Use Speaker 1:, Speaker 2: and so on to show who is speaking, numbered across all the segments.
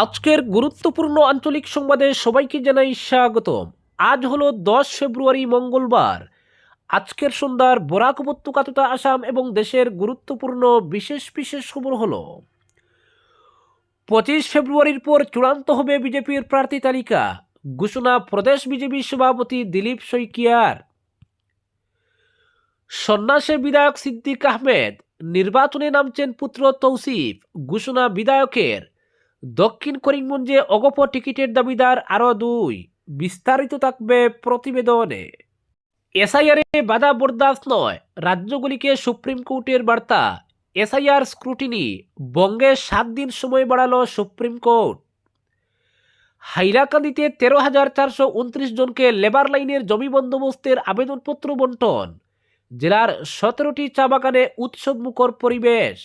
Speaker 1: আজকের গুরুত্বপূর্ণ আঞ্চলিক সংবাদে সবাইকে জানাই স্বাগতম। আজ হলো দশ ফেব্রুয়ারি, মঙ্গলবার। আজকের সন্ধ্যার বরাক উপত্যকা তথা আসাম এবং দেশের গুরুত্বপূর্ণ বিশেষ বিশেষ খবর হলো, পঁচিশ ফেব্রুয়ারির পর চূড়ান্ত হবে বিজেপির প্রার্থী তালিকা। ঘোষণা, প্রদেশ বিজেপি সভাপতি দিলীপ শইকিয়ার। সন্ন্যাসের বিধায়ক সিদ্দিক আহমেদ, নির্বাচনে নামছেন পুত্র তৌসিফ। ঘোষণা, বিধায়কের দক্ষিণ করিমগঞ্জে অগপ টিকিটের দাবিদার আরও দুই। বিস্তারিত থাকবে প্রতিবেদনে। এসআইআরে বাধা বরদাস্ত নয়, রাজ্যগুলিকে সুপ্রিম কোর্টের বার্তা। এসআইআর স্ক্রুটিনি বঙ্গে সাত দিন সময় বাড়ালো সুপ্রিম কোর্ট। হাইলাকান্দিতে তেরো হাজার চারশো উনত্রিশ জনকে লেবার লাইনের জমি বন্দোবস্তের আবেদনপত্র বন্টন। জেলার সতেরোটি চা বাগানে উৎসবমুখর পরিবেশ।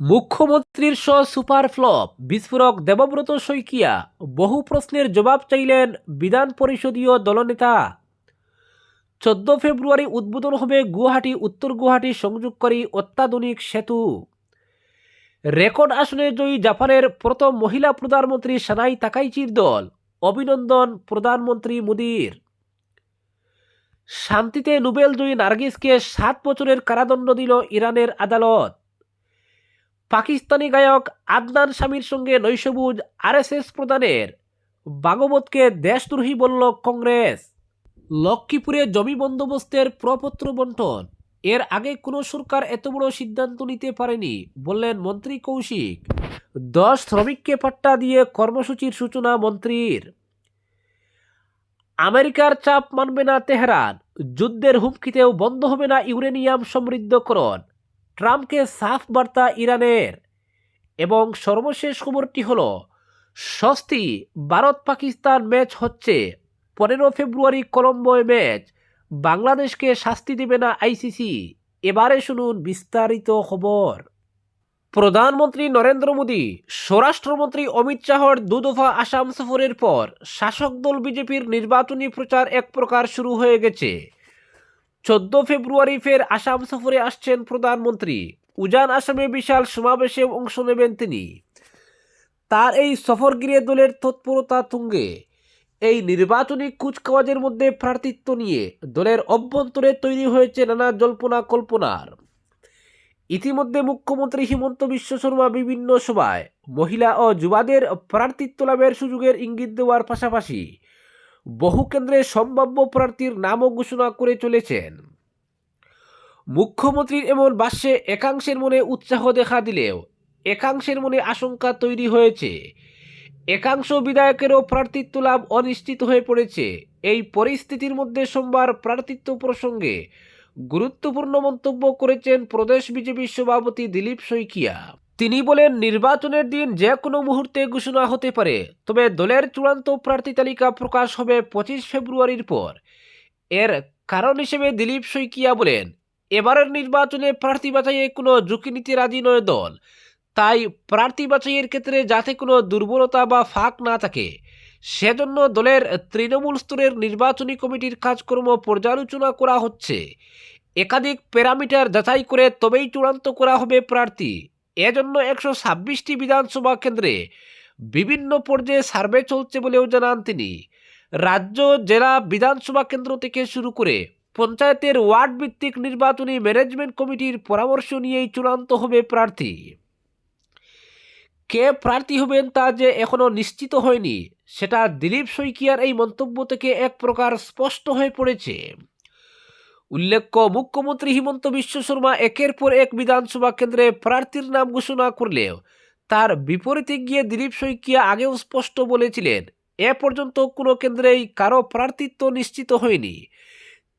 Speaker 1: মুখ্যমন্ত্রীর স সুপার ফ্লপ, বিস্ফোরক দেবব্রত শইকিয়া, বহু প্রশ্নের জবাব চাইলেন বিধান পরিষদীয় দলনেতা। চোদ্দ ফেব্রুয়ারি উদ্বোধন হবে গুয়াহাটি, উত্তর গুয়াহাটি সংযোগকারী অত্যাধুনিক সেতু। রেকর্ড আসনে জয়ী জাপানের প্রথম মহিলা প্রধানমন্ত্রী সানাই তাকাইচির দল, অভিনন্দন প্রধানমন্ত্রী মোদীর। শান্তিতে নোবেল জয়ী নার্গিসকে সাত বছরের কারাদণ্ড দিল ইরানের আদালত। পাকিস্তানি গায়ক আদনান স্বামীর সঙ্গে নৈশবুজ আরএসএস প্রধানের ভাগবতকে দেশদ্রোহী বলল কংগ্রেস। লক্ষ্মীপুরে জমি বন্দোবস্তের প্রপত্র বন্টন। এর আগে কোনো সরকার এত বড় সিদ্ধান্ত নিতে পারেনি, বললেন মন্ত্রী কৌশিক। দশ শ্রমিককে পাট্টা দিয়ে কর্মসূচির সূচনা মন্ত্রীর। আমেরিকার চাপ মানবে না তেহরান। যুদ্ধের হুমকিতেও বন্ধ হবে না ইউরেনিয়াম সমৃদ্ধকরণ। ট্রাম্পকে সাফ বার্তা ইরানের। এবং সর্বশেষ খবরটি হল স্বস্তি ভারত পাকিস্তান ম্যাচ হচ্ছে পনেরো ফেব্রুয়ারি কলম্বোয় ম্যাচ। বাংলাদেশকে শাস্তি দেবে না আইসিসি। এবারে শুনুন বিস্তারিত খবর। প্রধানমন্ত্রী নরেন্দ্র মোদী, স্বরাষ্ট্রমন্ত্রী অমিত শাহর দুদফা আসাম সফরের পর শাসক দল বিজেপির নির্বাচনী প্রচার এক প্রকার শুরু হয়ে গেছে। চোদ্দ ফেব্রুয়ারি ফের আসাম সফরে আসছেন প্রধানমন্ত্রী। উজান আসামে বিশাল সমাবেশে অংশ নেবেন তিনি। তার এই সফর ঘিরে দলের তৎপরতা তুঙ্গে। এই নির্বাচনী কুচকাওয়াজের মধ্যে প্রার্থিত্ব নিয়ে দলের অভ্যন্তরে তৈরি হয়েছে নানা জল্পনা কল্পনার। ইতিমধ্যে মুখ্যমন্ত্রী হিমন্ত বিশ্ব শর্মা বিভিন্ন সভায় মহিলা ও যুবাদের প্রার্থিত্ব লাভের সুযোগের ইঙ্গিত দেওয়ার পাশাপাশি বহু কেন্দ্রে সম্ভাব্য প্রার্থীর নামও ঘোষণা করে চলেছেন। মুখ্যমন্ত্রীর এমন বাস্যে একাংশের মনে উৎসাহ দেখা দিলেও একাংশের মনে আশঙ্কা তৈরি হয়েছে। একাংশ বিধায়কেরও প্রার্থিত্ব লাভ অনিশ্চিত হয়ে পড়েছে। এই পরিস্থিতির মধ্যে সোমবার প্রার্থিত্ব প্রসঙ্গে গুরুত্বপূর্ণ মন্তব্য করেছেন প্রদেশ বিজেপির সভাপতি দিলীপ শইকিয়া। তিনি বলেন, নির্বাচনের দিন যে কোনো মুহূর্তে ঘোষণা হতে পারে, তবে দলের চূড়ান্ত প্রার্থী তালিকা প্রকাশ হবে পঁচিশ ফেব্রুয়ারির পর। এর কারণ হিসেবে দিলীপ শইকিয়া বলেন, এবারের নির্বাচনে প্রার্থী বাছাইয়ে কোনো ঝুঁকি নিতে রাজি নয় দল। তাই প্রার্থী বাছাইয়ের ক্ষেত্রে যাতে কোনো দুর্বলতা বা ফাঁক না থাকে, সেজন্য দলের তৃণমূল স্তরের নির্বাচনী কমিটির কাজকর্ম পর্যালোচনা করা হচ্ছে। একাধিক প্যারামিটার যাচাই করে তবেই চূড়ান্ত করা হবে প্রার্থী। এজন্য একশো ছাব্বিশটি বিধানসভা কেন্দ্রে বিভিন্ন পর্যায়ে সার্ভে চলছে বলেও জানান তিনি। রাজ্য, জেলা, বিধানসভা কেন্দ্র থেকে শুরু করে পঞ্চায়েতের ওয়ার্ড ভিত্তিক নির্বাচনী ম্যানেজমেন্ট কমিটির পরামর্শ নিয়েই চূড়ান্ত হবে প্রার্থী। কে প্রার্থী হবেন তা যে এখনও নিশ্চিত হয়নি, সেটা দিলীপ শইকিয়ার এই মন্তব্য থেকে এক প্রকার স্পষ্ট হয়ে পড়েছে। উল্লেখ্য, মুখ্যমন্ত্রী হিমন্ত বিশ্ব শর্মা একের পর এক বিধানসভা কেন্দ্রে প্রার্থীর নাম ঘোষণা করলেও তার বিপরীতে গিয়ে দিলীপ শইকিয়া আগেও স্পষ্ট বলেছিলেন, এ পর্যন্ত কোনো কেন্দ্রেই কারও প্রার্থিত্ব নিশ্চিত হয়নি।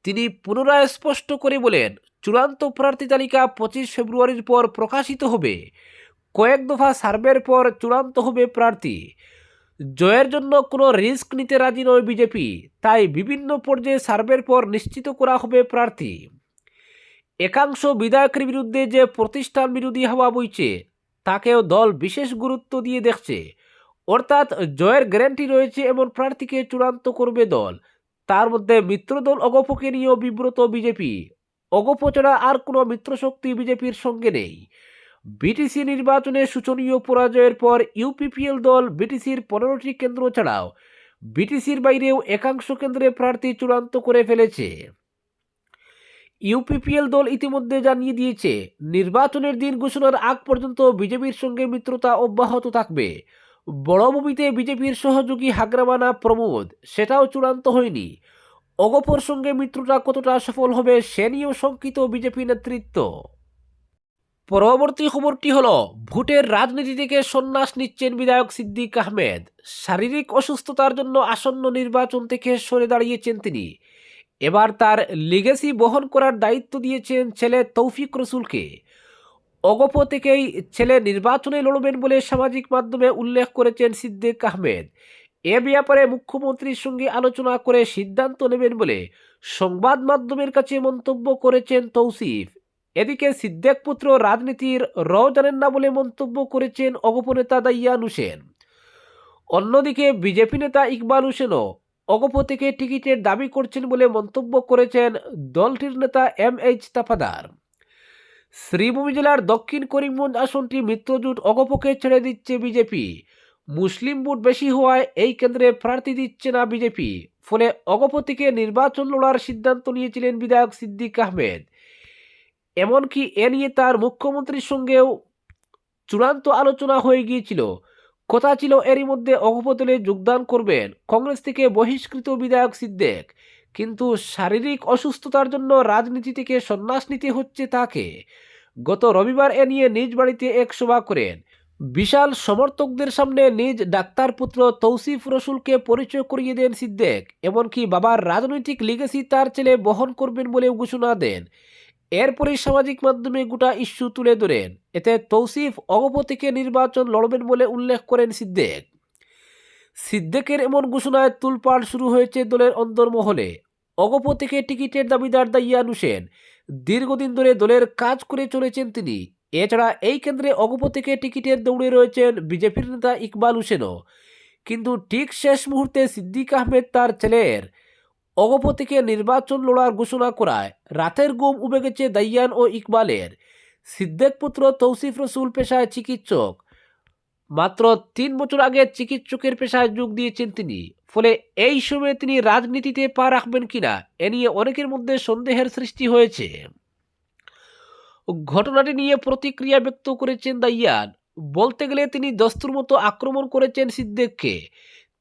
Speaker 1: তিনি পুনরায় স্পষ্ট করে বলেন, চূড়ান্ত প্রার্থী তালিকা পঁচিশ ফেব্রুয়ারির পর প্রকাশিত হবে। কয়েক দফা সার্ভের পর চূড়ান্ত হবে প্রার্থী। জয়ের জন্য কোনো রিস্ক নিতে রাজি নয় বিজেপি, তাই বিভিন্ন পর্যায়ে সার্ভের পর নিশ্চিত করা হবে প্রার্থী। একাংশ বিধায়কের বিরুদ্ধে যে প্রতিষ্ঠান বিরোধী হাওয়া বইছে, তাকেও দল বিশেষ গুরুত্ব দিয়ে দেখছে। অর্থাৎ জয়ের গ্যারান্টি রয়েছে এমন প্রার্থীকে চূড়ান্ত করবে দল। তার মধ্যে মিত্রদল অগপকে নিয়েও বিব্রত বিজেপি। অগপ ছাড়া আর কোনো মিত্রশক্তি বিজেপির সঙ্গে নেই। বিটিসি নির্বাচনে শোচনীয় পরাজয়ের পর ইউপিপিএল দল বিটিসির পনেরোটি কেন্দ্র ছাড়াও বিটিসির বাইরেও একাংশ কেন্দ্রে প্রার্থী চূড়ান্ত করে ফেলেছে। ইউপিপিএল দল ইতিমধ্যে জানিয়ে দিয়েছে, নির্বাচনের দিন ঘোষণার আগ পর্যন্ত বিজেপির সঙ্গে মিত্রতা অব্যাহত থাকবে। বড়ভূমিতে বিজেপির সহযোগী হাগ্রামানা প্রমোদ, সেটাও চূড়ান্ত হয়নি। অগপর সঙ্গে মিত্রটা কতটা সফল হবে সে নিয়েও শঙ্কিত বিজেপি নেতৃত্ব। পরবর্তী খবরটি হল, ভোটের রাজনীতি থেকে সন্ন্যাস নিচ্ছেন বিধায়ক সিদ্দিক আহমেদ। শারীরিক অসুস্থতার জন্য আসন্ন নির্বাচন থেকে সরে দাঁড়িয়েছেন তিনি। এবার তার লিগেসি বহন করার দায়িত্ব দিয়েছেন ছেলে তৌফিক রসুলকে। অগপ থেকেই ছেলে নির্বাচনে লড়বেন বলে সামাজিক মাধ্যমে উল্লেখ করেছেন সিদ্দিক আহমেদ। এ ব্যাপারে মুখ্যমন্ত্রীর সঙ্গে আলোচনা করে সিদ্ধান্ত নেবেন বলে সংবাদ মাধ্যমের কাছে মন্তব্য করেছেন তৌসিফ। এদিকে সিদ্দেক পুত্র রাজনীতির র জানেন না বলে মন্তব্য করেছেন অগপ নেতা দাইয়ান হোসেন। অন্যদিকে বিজেপি নেতা ইকবাল হোসেনও অগপ থেকে টিকিটের দাবি করছেন বলে মন্তব্য করেছেন দলটির নেতা এম এইচ তাফাদার। শ্রীভূমি জেলার দক্ষিণ করিমগঞ্জ আসনটি মিত্রজোট অগপকে ছেড়ে দিচ্ছে বিজেপি। মুসলিম ভোট বেশি হওয়ায় এই কেন্দ্রে প্রার্থী দিচ্ছে না বিজেপি। ফলে অগপ থেকে নির্বাচন লড়ার সিদ্ধান্ত নিয়েছিলেন বিধায়ক সিদ্দিক আহমেদ। এমনকি এ নিয়ে তার মুখ্যমন্ত্রীর সঙ্গেও চূড়ান্ত আলোচনা হয়ে গিয়েছিল। কথা ছিল এরই মধ্যে অগপদলে যোগদান করবেন কংগ্রেস থেকে বহিষ্কৃত বিধায়ক সিদ্দেক। কিন্তু শারীরিক অসুস্থতার জন্য রাজনীতি থেকে সন্ন্যাস নিতে হচ্ছে তাকে। গত রবিবার এ নিয়ে নিজ বাড়িতে এক সভা করেন। বিশাল সমর্থকদের সামনে নিজ ডাক্তার পুত্র তৌসিফ রসুলকে পরিচয় করিয়ে দেন সিদ্দেক। এমনকি বাবার রাজনৈতিক লিগেসি তার ছেলে বহন করবেন বলে ঘোষণা দেন। এরপরই সামাজিক মাধ্যমে গোটা ইস্যু তুলে ধরেন। এতে তৌসিফ অগপ থেকে নির্বাচন লড়বেন বলে উল্লেখ করেন সিদ্দেক। সিদ্দেকের এমন ঘোষণায় তুলপাড় শুরু হয়েছে দলের অন্তর্মহলে। অগপ থেকে টিকিটের দাবিদার দাইয়ান হোসেন দীর্ঘদিন ধরে দলের কাজ করে চলেছেন তিনি। এছাড়া এই কেন্দ্রে অগপ থেকে টিকিটের দৌড়ে রয়েছেন বিজেপির নেতা ইকবাল হোসেনও। কিন্তু ঠিক শেষ মুহূর্তে সিদ্দিক আহমেদ তার ছেলের অগপ থেকে নির্বাচন লড়ার ঘোষণা করায় রাতের ঘুম উবে গেছে দাইয়ান ও ইকবালের। সিদ্দেক পুত্র তৌসিফ রসুল পেশায় চিকিৎসক। মাত্র তিন বছর আগে চিকিৎসকের পেশায় যোগ দিয়েছেন তিনি। ফলে এই সময়ে তিনি রাজনীতিতে পা রাখবেন কিনা এ নিয়ে অনেকের মধ্যে সন্দেহের সৃষ্টি হয়েছে। ঘটনাটি নিয়ে প্রতিক্রিয়া ব্যক্ত করেছেন দাইয়ান। বলতে গেলে তিনি দস্তুর মতো আক্রমণ করেছেন সিদ্দিককে।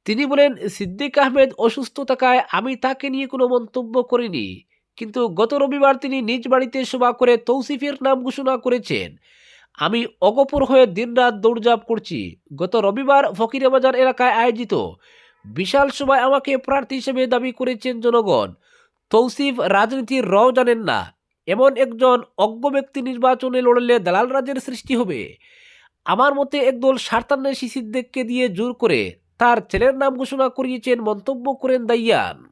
Speaker 1: তিনি বলেন, সিদ্দিক আহমেদ অসুস্থ থাকায় আমি তাকে নিয়ে কোনো মন্তব্য করিনি। কিন্তু গত রবিবার তিনি নিজ বাড়িতে সভা করে তৌসিফের নাম ঘোষণা করেছেন। আমি অগপর হয়ে দিনরাত দৌড়ঝাঁপ করছি। গত রবিবার ফকিরাবাজার এলাকায় আয়োজিত বিশাল সভায় আমাকে প্রার্থী হিসেবে দাবি করেছেন জনগণ। তৌসিফ রাজনীতির র জানেন না। এমন একজন অজ্ঞ ব্যক্তি নির্বাচনে লড়লে দালাল রাজের সৃষ্টি হবে। আমার মতে একদল স্বার্থান্বেষী সিদ্দিককে দিয়ে জোর করে তার ছেলের নাম ঘোষণা করিয়েছেন মন্তব্য করেন দাইয়ান।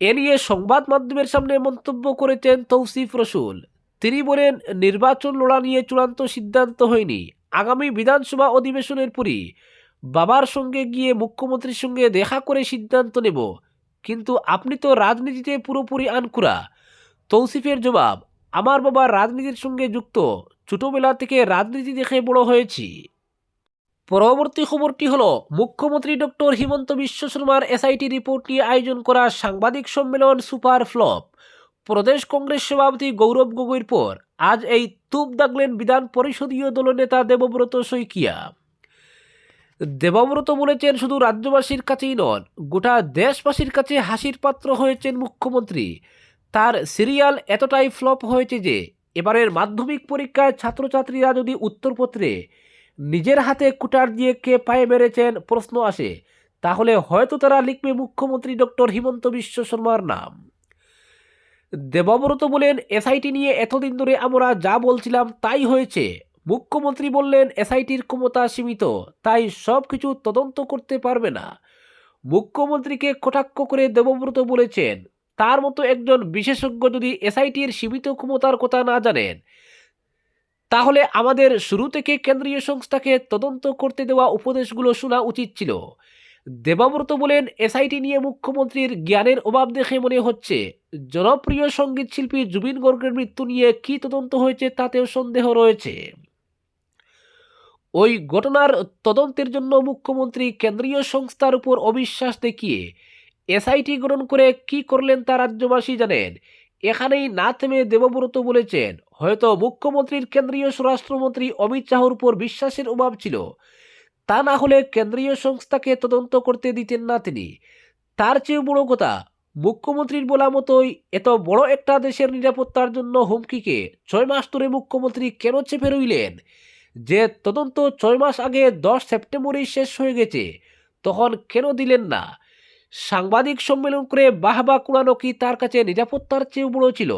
Speaker 1: এ নিয়ে সংবাদ মাধ্যমের সামনে মন্তব্য করেছেন তৌসিফ রসুল। তিনি বলেন, নির্বাচন লড়া নিয়ে চূড়ান্ত সিদ্ধান্ত হয়নি। আগামী বিধানসভা অধিবেশনের পরই বাবার সঙ্গে গিয়ে মুখ্যমন্ত্রীর সঙ্গে দেখা করে সিদ্ধান্ত নেব। কিন্তু আপনি তো রাজনীতিতে পুরোপুরি আনকুরা। তৌসিফের জবাব, আমার বাবা রাজনীতির সঙ্গে যুক্ত। ছোটবেলা থেকে রাজনীতি দেখে বড় হয়েছি। পরবর্তী খবরটি হলো, মুখ্যমন্ত্রী ডক্টর হিমন্ত বিশ্ব শর্মার এসআইটি রিপোর্ট নিয়ে আয়োজন করা সাংবাদিক সম্মেলন সুপার ফ্লপ। প্রদেশ কংগ্রেস সভাপতি গৌরব গগৈর পর আজ এই তুপ দাগলেন বিধান পরিষদীয় দলনেতা দেবব্রত শইকিয়া। দেবব্রত বলেছেন, শুধু রাজ্যবাসীর কাছেই নন, গোটা দেশবাসীর কাছে হাসির পাত্র হয়েছেন মুখ্যমন্ত্রী। তার সিরিয়াল এতটাই ফ্লপ হয়েছে যে, এবারের মাধ্যমিক পরীক্ষায় ছাত্রছাত্রীরা যদি উত্তরপত্রে নিজের হাতে কুটার দিয়ে কে পায়ে মেরেছেন প্রশ্ন আসে। তাহলে হয়তো তারা লিখবে মুখ্যমন্ত্রী ডক্টর হিমন্ত বিশ্ব শর্মার নাম। দেবব্রত বলেন, এসআইটি নিয়ে এতদিন ধরে আমরা যা বলছিলাম তাই হয়েছে। মুখ্যমন্ত্রী বললেন, এসআইটির ক্ষমতা সীমিত, তাই সব কিছু তদন্ত করতে পারবে না। মুখ্যমন্ত্রীকে কটাক্ষ করে দেবব্রত বলেছেন, তার মতো একজন বিশেষজ্ঞ যদি এসআইটির সীমিত ক্ষমতার কথা না জানেন তাহলে আমাদের শুরু থেকে কেন্দ্রীয় সংস্থাকে তদন্ত করতে দেওয়া উপদেশগুলো শোনা উচিত ছিল। দেবাব্রত বলেন, এসআইটি নিয়ে মুখ্যমন্ত্রীর জ্ঞানের অভাব দেখে মনে হচ্ছে। জনপ্রিয় সংগীত শিল্পী জুবিন গর্গের মৃত্যু নিয়ে কী তদন্ত হয়েছে তাতেও সন্দেহ রয়েছে। ওই ঘটনার তদন্তের জন্য মুখ্যমন্ত্রী কেন্দ্রীয় সংস্থার উপর অবিশ্বাস দেখিয়ে এসআইটি গঠন করে কি করলেন তা রাজ্যবাসী জানেন। এখানেই না থেমে দেবব্রত বলেছেন হয়তো মুখ্যমন্ত্রীর কেন্দ্রীয় স্বরাষ্ট্রমন্ত্রী অমিত শাহর উপর বিশ্বাসের অভাব ছিল। তা না হলে কেন্দ্রীয় সংস্থাকে তদন্ত করতে দিতেন না তিনি। তার চেয়েও বড় কথা, মুখ্যমন্ত্রীর বলা মতোই এত বড় একটা দেশের নিরাপত্তার জন্য হুমকিকে ছয় মাস ধরে মুখ্যমন্ত্রী কেন চেপে রইলেন? যে তদন্ত ছয় মাস আগে দশ সেপ্টেম্বরেই শেষ হয়ে গেছে, তখন কেন দিলেন না? সাংবাদিক সম্মেলন করে বাহবা কুড়ানো কি তার কাছে নিরাপত্তার চেয়েও বড় ছিল?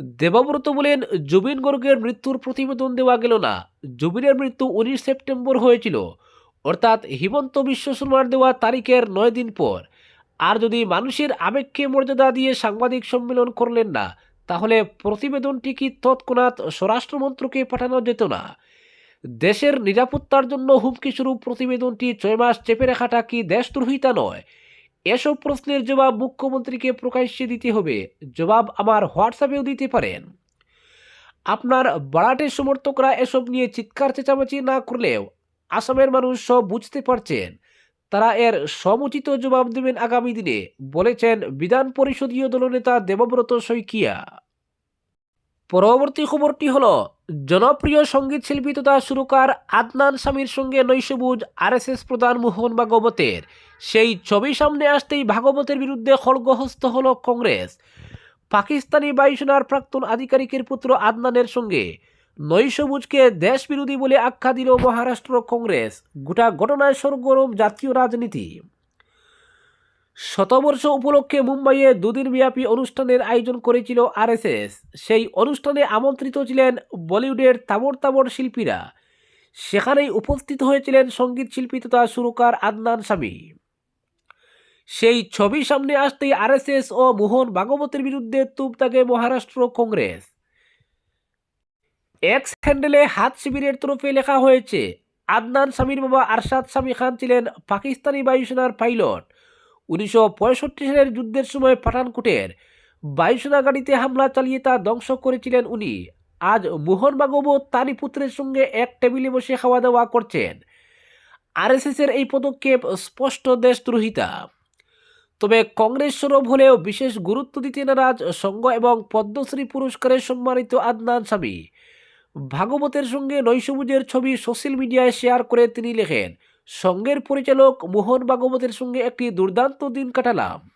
Speaker 1: দেবব্রত বলেন, জুবিন গর্গের মৃত্যুর প্রতিবেদন দেওয়া গেল না। জুবিনের মৃত্যু উনিশ সেপ্টেম্বর হয়েছিল। অর্থাৎ হিমন্ত বিশ্ব শর্মার দেওয়া তারিখের নয় দিন পর। আর যদি মানুষের আবেগকে মর্যাদা দিয়ে সাংবাদিক সম্মেলন করলেন না, তাহলে প্রতিবেদনটি কি তৎক্ষণাৎ স্বরাষ্ট্রমন্ত্রকে পাঠানো যেত না? দেশের নিরাপত্তার জন্য হুমকি স্বরূপ প্রতিবেদনটি ছয় মাস চেপে রাখাটা কি দেশদ্রোহিতা নয়? এসব প্রশ্নের জবাব মুখ্যমন্ত্রীকে প্রকাশ্যে দিতে হবে। জবাব আমার হোয়াটসঅ্যাপেও দিতে পারেন। আপনার বাড়াটে সমর্থকরা এসব নিয়ে চিৎকার, চেঁচামেচি না করলেও আসামের মানুষ সব বুঝতে পারছেন। তারা এর সমুচিত জবাব দেবেন আগামী দিনে, বলেছেন বিধান পরিষদীয় দলনেতা দেবব্রত শইকিয়া। পরবর্তী খবরটি হলো জনপ্রিয় সংগীত শিল্পী তথা সুরকার আদনান স্বামীর সঙ্গে নৈশবুজ আরএসএস প্রধান মোহন ভাগবতের। সেই ছবি সামনে আসতেই ভাগবতের বিরুদ্ধে খড়গহস্ত হল কংগ্রেস। পাকিস্তানি বায়ুসেনার প্রাক্তন আধিকারিকের পুত্র আদনানের সঙ্গে নৈশবুজকে দেশ বিরোধী বলে আখ্যা দিল মহারাষ্ট্র কংগ্রেস। গোটা ঘটনায় সরগরম জাতীয় রাজনীতি। শতবর্ষ উপলক্ষে মুম্বাইয়ে দুদিন ব্যাপী অনুষ্ঠানের আয়োজন করেছিল আরএসএস। সেই অনুষ্ঠানে আমন্ত্রিত ছিলেন বলিউডের তাবড় তাবড় শিল্পীরা। সেখানেই উপস্থিত হয়েছিলেন সংগীত শিল্পী তথা সুরকার আদনান স্বামী। সেই ছবি সামনে আসতেই আরএসএস ও মোহন ভাগবতের বিরুদ্ধে তুপ তাকে মহারাষ্ট্র কংগ্রেস। এক্স হ্যান্ডেলে হাত শিবিরের তরফে লেখা হয়েছে, আদনান স্বামীর বাবা আরশাদ স্বামী খান ছিলেন পাকিস্তানি বায়ুসেনার পাইলট। উনিশশো পঁয়ষট্টি সালের যুদ্ধের সময় পাঠানকোটের বায়ুসেনা গাড়িতে হামলা চালিয়ে তা ধ্বংস করেছিলেন উনি। আজ মোহন ভাগবত তারই পুত্রের সঙ্গে এক টেবিলে বসে খাওয়া দাওয়া করছেন। আরএসএসের এই পদক্ষেপ স্পষ্ট দেশদ্রোহিতা। তবে কংগ্রেস সরব হলেও বিশেষ গুরুত্ব দিতে নারাজ সংঘ এবং পদ্মশ্রী পুরস্কারে সম্মানিত আদনান স্বামী। ভাগবতের সঙ্গে নৈশবুজের ছবি সোশ্যাল মিডিয়ায় শেয়ার করে তিনি লেখেন সঙ্গের পরিচালক মোহন ভাগবতের সঙ্গে একটি দুর্দান্ত দিন কাটালাম।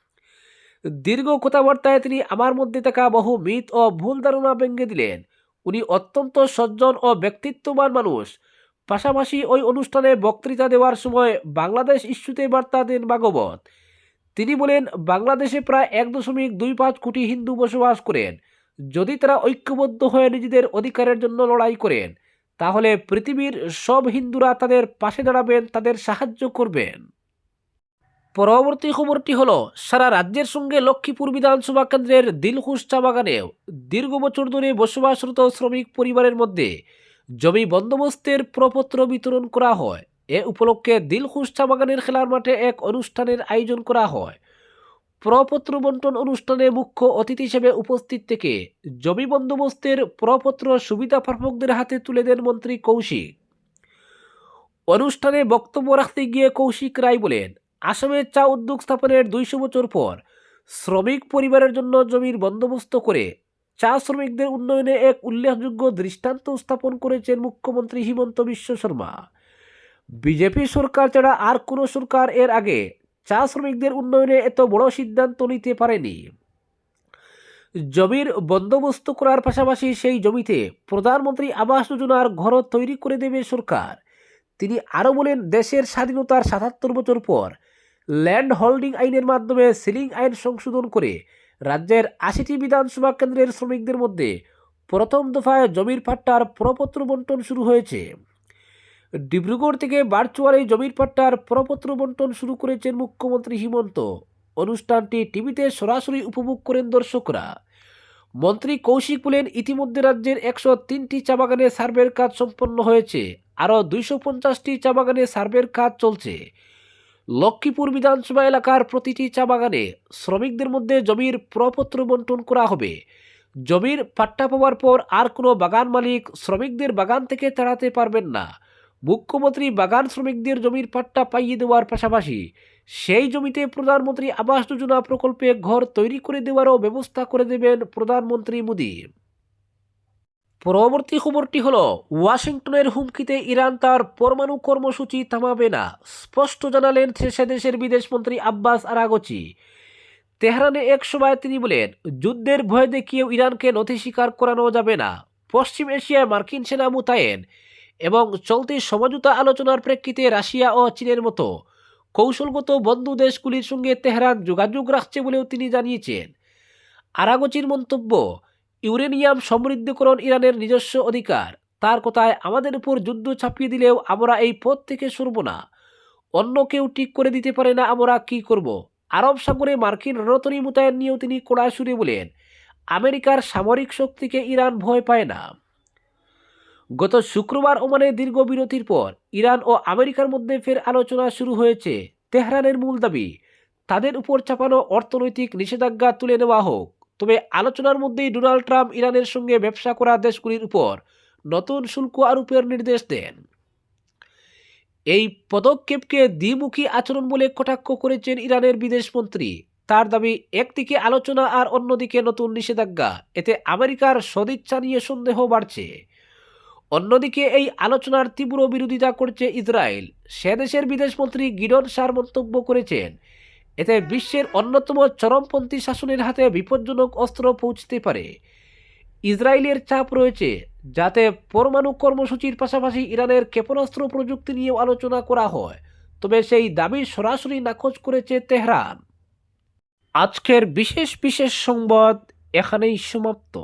Speaker 1: দীর্ঘ কথাবার্তায় তিনি আমার মধ্যে থাকা বহু মিথ ও ভুল ধারণা ভেঙে দিলেন। উনি অত্যন্ত সজ্জন ও ব্যক্তিত্ববান মানুষ। পাশাপাশি ওই অনুষ্ঠানে বক্তৃতা দেওয়ার সময় বাংলাদেশ ইস্যুতে বার্তা দেন ভাগবত। তিনি বলেন, বাংলাদেশে প্রায় এক দশমিক দুই পাঁচ কোটি হিন্দু বসবাস করেন। যদি তারা ঐক্যবদ্ধ হয়ে নিজেদের অধিকারের জন্য লড়াই করেন তাহলে পৃথিবীর সব হিন্দুরা তাদের পাশে দাঁড়াবেন, তাদের সাহায্য করবেন। পরবর্তী খবরটি হলো, সারা রাজ্যের সঙ্গে লক্ষ্মীপুর বিধানসভা কেন্দ্রের দিলখুশ চা বাগানেও দীর্ঘ বছর ধরে বসবাসরত শ্রমিক পরিবারের মধ্যে জমি বন্দোবস্তের প্রপত্র বিতরণ করা হয়। এ উপলক্ষে দিলখুশ চা বাগানের খেলার মাঠে এক অনুষ্ঠানের আয়োজন করা হয়। প্রপত্র বন্টন অনুষ্ঠানে মুখ্য অতিথি হিসেবে উপস্থিত থেকে জমি বন্দোবস্তের প্রপত্র সুবিধা প্রাপকদের হাতে তুলে দেন মন্ত্রী কৌশিক। অনুষ্ঠানে বক্তব্য রাখতে গিয়ে কৌশিক রায় বলেন, আসামে চা উদ্যোগ স্থাপনের দুইশো বছর পর শ্রমিক পরিবারের জন্য জমির বন্দোবস্ত করে চা শ্রমিকদের উন্নয়নে এক উল্লেখযোগ্য দৃষ্টান্ত স্থাপন করেছেন মুখ্যমন্ত্রী হিমন্ত বিশ্ব শর্মা। বিজেপি সরকার ছাড়া আর কোনো সরকার এর আগে চা শ্রমিকদের উন্নয়নে এত বড় সিদ্ধান্ত নিতে পারেনি। জমির বন্দোবস্ত করার পাশাপাশি সেই জমিতে প্রধানমন্ত্রী আবাস যোজনার ঘর তৈরি করে দেবে সরকার। তিনি আরও বলেন, দেশের স্বাধীনতার সাতাত্তর বছর পর ল্যান্ড হোল্ডিং আইনের মাধ্যমে সিলিং আইন সংশোধন করে রাজ্যের আশিটি বিধানসভা কেন্দ্রের শ্রমিকদের মধ্যে প্রথম দফায় জমির পাট্টার প্রপত্র বন্টন শুরু হয়েছে। ডিব্রুগড় থেকে ভার্চুয়াল এই জমির পাট্টার প্রপত্র বন্টন শুরু করেছেন মুখ্যমন্ত্রী হিমন্ত। অনুষ্ঠানটি টিভিতে সরাসরি উপভোগ করেন দর্শকরা। মন্ত্রী কৌশিক বলেন, ইতিমধ্যে রাজ্যের একশো তিনটি চা বাগানে সার্ভের কাজ সম্পন্ন হয়েছে। আরও দুইশো পঞ্চাশটি চা বাগানে সার্ভের কাজ চলছে। লক্ষ্মীপুর বিধানসভা এলাকার প্রতিটি চা বাগানে শ্রমিকদের মধ্যে জমির প্রপত্র বন্টন করা হবে। জমির পাট্টা পাওয়ার পর আর কোনো বাগান মালিক শ্রমিকদের বাগান থেকে তাড়াতে পারবেন না। মুখ্যমন্ত্রী বাগান শ্রমিকদের জমির পাট্টা পাইয়ে দেওয়ার পাশাপাশি সেই জমিতে প্রধানমন্ত্রী আবাস যোজনা প্রকল্পে ঘর তৈরি করে দেওয়ারও ব্যবস্থা করে দেবেন প্রধানমন্ত্রী মোদী। পরবর্তী খবরটি হল, ওয়াশিংটনের হুমকিতে ইরান তার পরমাণু কর্মসূচি থামাবে না, স্পষ্ট জানালেন সে দেশের বিদেশমন্ত্রী আব্বাস আরাগচি। তেহরানে এক সভায় তিনি বলেন, যুদ্ধের ভয় দেখিয়েও ইরানকে নথি স্বীকার করানো যাবে না। পশ্চিম এশিয়ায় মার্কিন সেনা মোতায়েন। এবং চলতি সমঝোতা আলোচনার প্রেক্ষিতে রাশিয়া ও চীনের মতো কৌশলগত বন্ধু দেশগুলির সঙ্গে তেহরান যোগাযোগ রাখছে বলেও তিনি জানিয়েছেন। আরাগচির মন্তব্য, ইউরেনিয়াম সমৃদ্ধকরণ ইরানের নিজস্ব অধিকার, তার কথায় আমাদের উপর যুদ্ধ ছাপিয়ে দিলেও আমরা এই পথ থেকে সরব না। অন্য কেউ ঠিক করে দিতে পারে না আমরা কি করব? আরব সাগরে মার্কিন রণতরী মোতায়েন নিয়েও তিনি কড়া সুরে বলেন, আমেরিকার সামরিক শক্তিকে ইরান ভয় পায় না। গত শুক্রবার ওমানে দীর্ঘ বিরতির পর ইরান ও আমেরিকার মধ্যে ফের আলোচনা শুরু হয়েছে। তেহরানের মূল দাবি, তাদের উপর চাপানো অর্থনৈতিক নিষেধাজ্ঞা তুলে নেওয়া হোক। তবে আলোচনার মধ্যেই ডোনাল্ড ট্রাম্প ইরানের সঙ্গে ব্যবসা করা দেশগুলির উপর নতুন শুল্ক আরোপের নির্দেশ দেন। এই পদক্ষেপকে দ্বিমুখী আচরণ বলে কটাক্ষ করেছেন ইরানের বিদেশমন্ত্রী তার দাবি, একদিকে আলোচনা আর অন্যদিকে নতুন নিষেধাজ্ঞা। এতে আমেরিকার সদিচ্ছা নিয়ে সন্দেহ বাড়ছে। অন্যদিকে এই আলোচনার তীব্র বিরোধিতা করছে ইসরায়েল। সে দেশের বিদেশমন্ত্রী গিডন সার মন্তব্য করেছেন। এতে বিশ্বের অন্যতম চরমপন্থী শাসনের হাতে বিপজ্জনক অস্ত্র পৌঁছতে পারে। ইসরায়েলের চাপ রয়েছে, যাতে পরমাণু কর্মসূচির পাশাপাশি ইরানের ক্ষেপণাস্ত্র প্রযুক্তি নিয়েও আলোচনা করা হয়। তবে সেই দাবি সরাসরি নাকচ করেছে তেহরান। আজকের বিশেষ বিশেষ সংবাদ এখানেই সমাপ্ত।